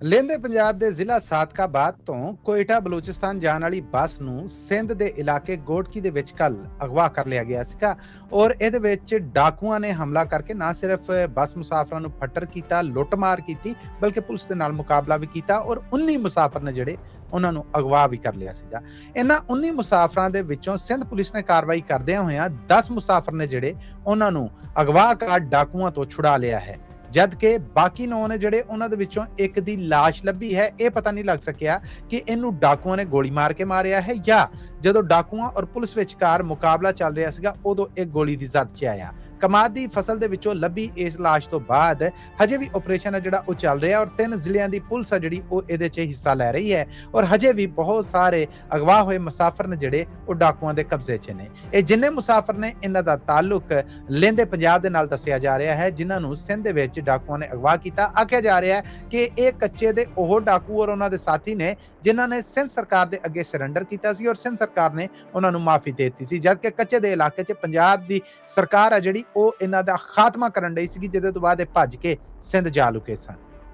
ਲਹਿੰਦੇ ਪੰਜਾਬ ਦੇ ਜ਼ਿਲ੍ਹਾ ਸਾਦਕਾਬਾਦ ਤੋਂ ਕੋਇਟਾ, ਬਲੂਚਿਸਤਾਨ ਜਾਣ ਵਾਲੀ ਬੱਸ ਨੂੰ ਸਿੰਧ ਦੇ ਇਲਾਕੇ ਗੋਟਕੀ ਦੇ ਵਿੱਚ ਕੱਲ ਅਗਵਾ ਕਰ ਲਿਆ ਗਿਆ ਸੀਗਾ ਔਰ ਇਹਦੇ ਵਿੱਚ ਡਾਕੂਆਂ ਨੇ ਹਮਲਾ ਕਰਕੇ ਨਾ ਸਿਰਫ ਬੱਸ ਮੁਸਾਫਰਾਂ ਨੂੰ ਫੱਟਰ ਕੀਤਾ, ਲੁੱਟਮਾਰ ਕੀਤੀ, ਬਲਕਿ ਪੁਲਿਸ ਦੇ ਨਾਲ ਮੁਕਾਬਲਾ ਵੀ ਕੀਤਾ ਔਰ 19 ਮੁਸਾਫਰ ਨੇ ਜਿਹੜੇ ਉਹਨਾਂ ਨੂੰ ਅਗਵਾ ਵੀ ਕਰ ਲਿਆ ਸੀਗਾ। ਇਹਨਾਂ 19 ਮੁਸਾਫਰਾਂ ਦੇ ਵਿੱਚੋਂ ਸਿੰਧ ਪੁਲਿਸ ਨੇ ਕਾਰਵਾਈ ਕਰਦਿਆਂ ਹੋਇਆਂ 10 ਮੁਸਾਫਰ ਨੇ ਜਿਹੜੇ ਉਹਨਾਂ ਨੂੰ ਅਗਵਾ ਕਰ ਡਾਕੂਆਂ ਤੋਂ ਛੁਡਾ ਲਿਆ ਹੈ। ਜਦ ਕਿ ਬਾਕੀ ਨੌ ਨੇ ਜਿਹੜੇ ਉਹਨਾਂ ਦੇ ਵਿੱਚੋਂ ਇੱਕ ਦੀ ਲਾਸ਼ ਲੱਭੀ ਹੈ, ਇਹ ਪਤਾ ਨਹੀਂ ਲੱਗ ਸਕਿਆ ਕਿ ਇਹਨੂੰ ਡਾਕੂਆਂ ਨੇ ਗੋਲੀ ਮਾਰ ਕੇ ਮਾਰਿਆ ਹੈ ਜਾਂ ਜਦੋਂ ਡਾਕੂਆਂ ਔਰ ਪੁਲਿਸ ਵਿਚਕਾਰ ਮੁਕਾਬਲਾ ਚੱਲ ਰਿਹਾ ਸੀਗਾ, ਉਦੋਂ ਇਹ ਗੋਲੀ ਦੀ ਜ਼ਦ 'ਚ ਆਇਆ। ਕਮਾਦ ਦੀ ਫਸਲ ਦੇ ਵਿੱਚੋਂ ਲੱਭੀ ਇਸ ਲਾਸ਼ ਤੋਂ ਬਾਅਦ ਹਜੇ ਵੀ ਆਪਰੇਸ਼ਨ ਹੈ ਜਿਹੜਾ ਉਹ ਚੱਲ ਰਿਹਾ ਔਰ ਤਿੰਨ ਜ਼ਿਲ੍ਹਿਆਂ ਦੀ ਪੁਲਿਸ ਆ ਜਿਹੜੀ ਉਹ ਇਹਦੇ 'ਚ ਹਿੱਸਾ ਲੈ ਰਹੀ ਹੈ ਔਰ ਹਜੇ ਵੀ ਬਹੁਤ ਸਾਰੇ ਅਗਵਾ ਹੋਏ ਮੁਸਾਫਰ ਨੇ ਜਿਹੜੇ ਉਹ ਡਾਕੂਆਂ ਦੇ ਕਬਜ਼ੇ 'ਚ ਨੇ। ਇਹ ਜਿੰਨੇ ਮੁਸਾਫਰ ਨੇ, ਇਹਨਾਂ ਦਾ ਤਾਲੁਕ ਲਹਿੰਦੇ ਪੰਜਾਬ ਦੇ ਨਾਲ ਦੱਸਿਆ ਜਾ ਰਿਹਾ ਹੈ, ਜਿਨ੍ਹਾਂ ਨੂੰ ਸਿੰਧ ਦੇ ਵਿੱਚ ਡਾਕੂਆਂ ਨੇ ਅਗਵਾ ਕੀਤਾ। ਆਖਿਆ ਜਾ ਰਿਹਾ ਹੈ ਕਿ ਇਹ ਕੱਚੇ ਦੇ ਉਹ ਡਾਕੂ ਔਰ ਉਹਨਾਂ ਦੇ ਸਾਥੀ ਨੇ, ਜਿਨ੍ਹਾਂ ਨੇ ਸਿੰਧ ਸਰਕਾਰ ਦੇ ਅੱਗੇ ਸਰੈਂਡਰ ਕੀਤਾ ਸੀ ਔਰ ਸਿੰਧ ਸਰਕਾਰ ਸਰਕਾਰ ਨੇ ਉਹਨਾਂ ਨੂੰ ਮਾਫੀ ਦੇ ਦਿੱਤੀ ਸੀ। ਜਦਕਿ ਕੱਚੇ ਦੇ ਇਲਾਕੇ 'ਚ ਪੰਜਾਬ ਦੀ ਸਰਕਾਰ ਆ ਜਿਹੜੀ, ਉਹ ਇਹਨਾਂ ਦਾ ਖਾਤਮਾ ਕਰਨ ਲਈ ਸੀਗੀ, ਜਿਹਦੇ ਤੋਂ ਬਾਅਦ ਇਹ ਭੱਜ ਕੇ ਸਿੰਧ ਜਾ ਲੁਕੇ ਸਨ।